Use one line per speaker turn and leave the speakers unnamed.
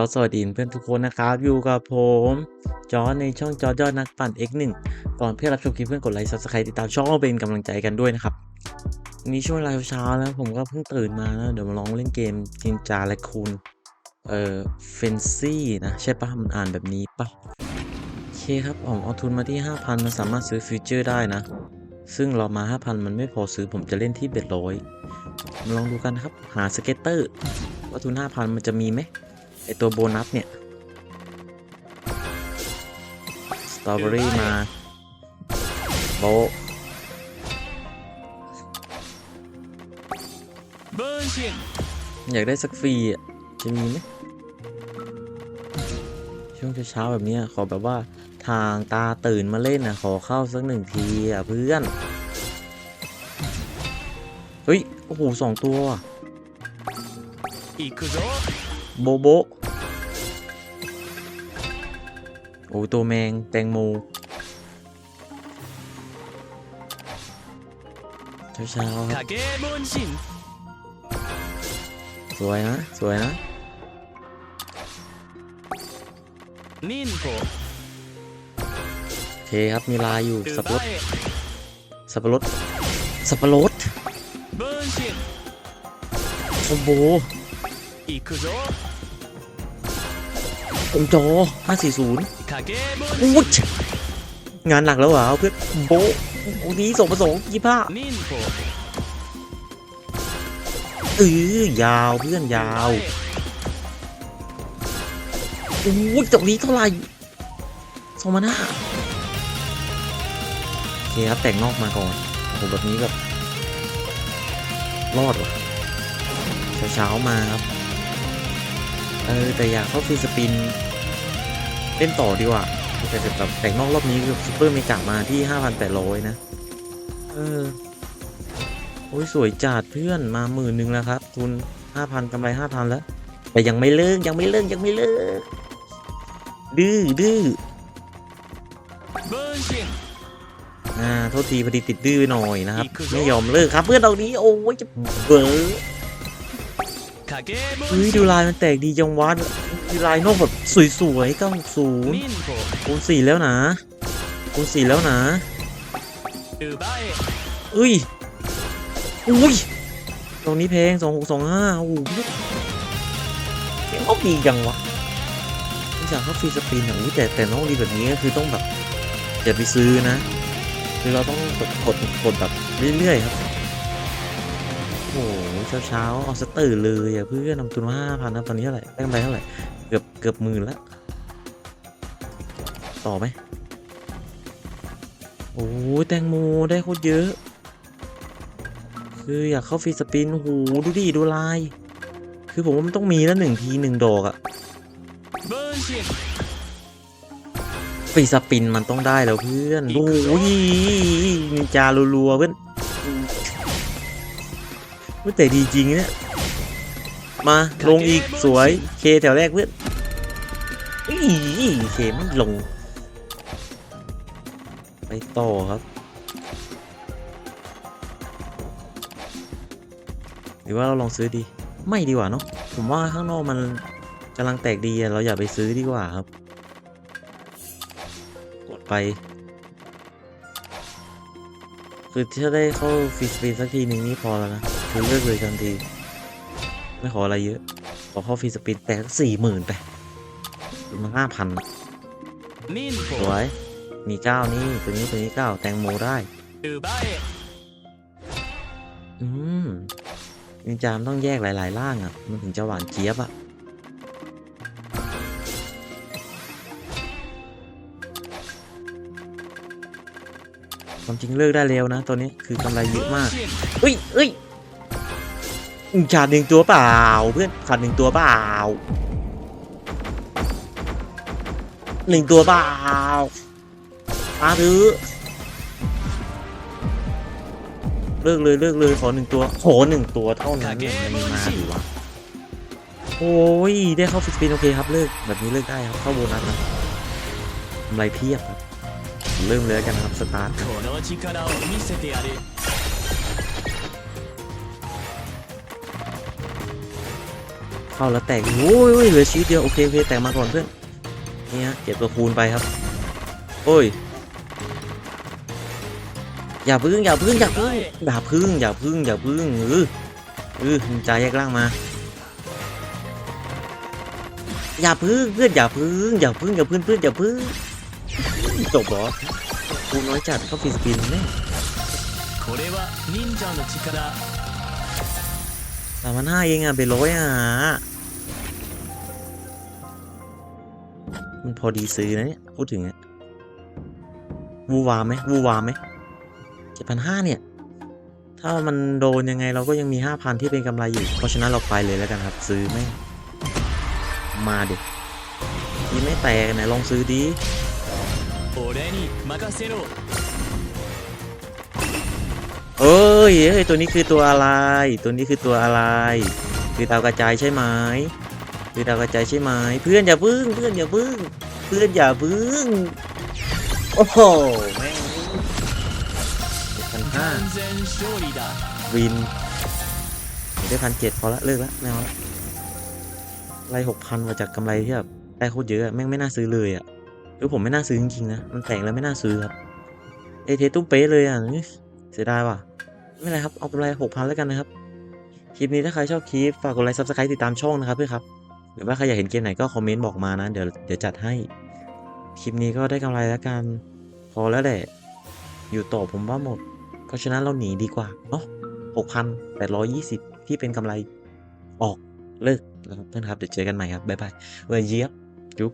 ก็สวัสดีเพื่อนทุกคนนะครับ อยู่กับผม จอในช่องจอยอดนักปั่น X1 ก่อนเพื่อนรับชมคลิปเพื่อนกดไลค์ Subscribe ติดตามช่องเป็นกำลังใจกันด้วยนะครับวันนี้ช่วงเวลาเช้าแล้วผมก็เพิ่งตื่นมานะเดี๋ยวมาลองเล่นเกมจินจาและคูณเอ่อเฟนซี่นะ ใช่ปะมันอ่านแบบนี้ปะโอเคครับผมเอาทุนมาที่ 5,000 มันสามารถซื้อฟิวเจอร์ได้นะ ซึ่งเรามา 5,000 มันไม่พอซื้อผมจะเล่นที่เบ็ดร้อยมาลองดูกันครับหาสเก็ตเตอร์ว่าทุน 5,000 มันจะมีไหม ไอตัวโบนัสเนี่ย สตรอเบอรี่มา โบอยากได้สักฟรีอะ จะมีไหมช่วงเช้าแบบนี้ขอแบบว่าทางตาตื่นมาเล่นนะขอเข้าสักหนึ่งทีอะเพื่อน เฮ้ย โอ้โหสองตัว โบโบ โอ้ตัวแมง แตงโมเช้าๆครัสวยนะ สวยนะ
นิน
โกโอเคครับมีลายอยู่สับปะรดสับปะรดสับปะรดโอ้โห
ต
รงจอ540อุ้ยงานหลักแล้วเหรอเพื่อนโบตรงนี้ส่งประสงค์ยี่ห้าเออยาวเพื่อนยาว
อุ้ย
ตรงนี้เท่าไหร่สองมาหน้าโอเคครับแต่งนอกมาก่อนโหแบบนี้แบบรอดวะเช้าๆมาครับ เออแต่อยากเข้าฟรีสปิน เล่นต่อดีกว่าแต่แบบแต่งนอกรอบนี้คือซูเปอร์เมกามาที่ 5,800 นะ เออ โอ้ยสวยจัดเพื่อนมาหมื่นหนึ่งแล้วครับ ทุน 5,000กำไร 5,000 แล้ว แต่ยังไม่เลิกยังไม่เลิกยังไม่เลิกดื้อดื้ออ่าโทษทีพอดีติดดื้อหน่อยนะครับ ไม่ยอมเลิกครับ เพื่อนดอกนี้โอ้ยจะเบอร์ อุ้ยดูลายมันแตกดียังวัดดูลายนอกแบบสวยๆเก้า
หกศูนย์
คูณสี่แล้วนะคูณสี่แล้วนะเอ้ยอุ้ยตรงนี้เพลงสองหกสองห้าโอ้โหเพลงเขาดีจังวะนี่จากเขาฟรีสปินอะแต่แต่น้องดีแบบนี้ก็คือต้องแบบอย่าไปซื้อนะคือเราต้องกดกดแบบเรื่อยๆครับ เช้าเช้าๆเอาสตื่นเลยอะเพื่อนนำทุนมาห้าพันนะตอนนี้เท่าไหร่ได้กำไรเท่าไหร่เกือบเกือบหมื่นแล้วต่อไหมโอ้ยแตงโมได้โคตรเยอะ คืออยากเข้าฟรีสปินโอ้โหดูดิดูลาย คือผมว่ามันต้องมีแล้วหนึ่งทีหนึ่งดอกอะ
分身
ฟรีสปินมันต้องได้แล้วเพื่อนโอ้ยนินจารัวๆเพื่อน เฮ้ยแต่ดีจริงเนี่ย มาลงอีกสวยเคแถวแรกเพื่อนอีเคไม่ลง ไปต่อครับ หรือว่าเราลองซื้อดี ไม่ดีกว่าเนาะผมว่าข้างนอกมันกำลังแตกดีอะเราอย่าไปซื้อดีกว่าครับ กดไป คือถ้าได้เข้าฟรีสปีดสักทีหนึ่งนี่พอแล้วนะ คือเลิกเลยทันที ไม่ขออะไรเยอะ ขอข้อฟรีสปินแต่สี่หมื่นไปมาห้าพันสวย มีเก้านี่ ตัวนี้ตัวนี้เก้าแตงโมได้ อืมนินจามต้องแยกหลาย ๆ ล่างอะ มันถึงจะหวานเจี๊ยบอะความจริงเลิกได้เร็วนะ ตัวนี้คือกำไรเยอะมากอุ้ยอุ้ย ขาดหนึ่งตัวเปล่า เพื่อนขาดหนึ่งตัวเปล่าหนึ่งตัวเปล่ามาถือเลิกเลยเลิกเลยขอหนึ่งตัวขอหนึ่งตัวเท่านั้นเนี่ยมันมีมาอยู่วะโอ้ยได้เข้าฟิสปินโอเคครับเลิกแบบนี้เลิกได้ครับเข้าโบนัสนะกำไรเพียบครับเริ่มเลยกันครับสตาร์ท เข้าแล้วแตกโอ้ยเหลือชีวิตเดียวโอเคโอเคแตกมาก่อนเพื่อนนี่ฮะเก็บตัวคูณไปครับ โอ้ยอย่าพึ่งอย่าพึ่งอย่าพึ่งอย่าพึ่งอย่าพึ่งอย่าพึ่งเออเออจ่ายแยกล่างมา อย่าพึ่งเพื่อนอย่าพึ่งอย่าพึ่งอย่าพึ่งเพื่อนอย่าพึ่งจบหรอคูน้อยจัดเขาฟีสปินแน่ สามพันห้าเองอะเบลอยอะมันพอดีซื้อนะเนี่ยพูดถึงอะวูวามไหมวูวามไหมเจ็ดพันห้าเนี่ย ถ้ามันโดนยังไงเราก็ยังมีห้าพันที่เป็นกำไรอยู่ เพราะฉะนั้นเราไปเลยแล้วกันครับ ซื้อไหมมาเด็กยังไม่แตกไหนลองซื้อดี เอ้ยเอ้ยตัวนี้คือตัวอะไร ตัวนี้คือตัวอะไร คือดาวกระจายใช่ไหมคือดาวกระจายใช่ไหมเพื่อนอย่าพึ่งเพื่อนอย่าพึ่ง เพื่อนอย่าพึ่งโอ้โหแม่งพันห้าวินได้พันเจ็ดพอละเลิกละแม่เอาละไรหกพันมาจากกำไรที่แบบได้โคตรเยอะแม่งไม่น่าซื้อเลยอะหรือผมไม่น่าซื้อจริงๆนะมันแต่งแล้วไม่น่าซื้อครับเอเทตุ้มเป๊ะเลยอะเสียดายว่ะ ไม่ไรครับ เอากำไรหกพันแล้วกันนะครับ คลิปนี้ถ้าใครชอบคลิปฝากกดไลค์ซับสไครต์ติดตามช่องนะครับเพื่อนครับ หรือว่าใครอยากเห็นเกมไหนก็คอมเมนต์บอกมานะ เดี๋ยวเดี๋ยวจัดให้ คลิปนี้ก็ได้กำไรแล้วกัน พอแล้วแหละ อยู่ต่อผมว่าหมด เพราะฉะนั้นเราหนีดีกว่าเนาะหกพันแปดร้อยยี่สิบที่เป็นกำไรออกเลิกแล้วครับเพื่อนครับเดี๋ยวเจอกันใหม่ครับบ๊ายบายเวเยียบจุ๊บ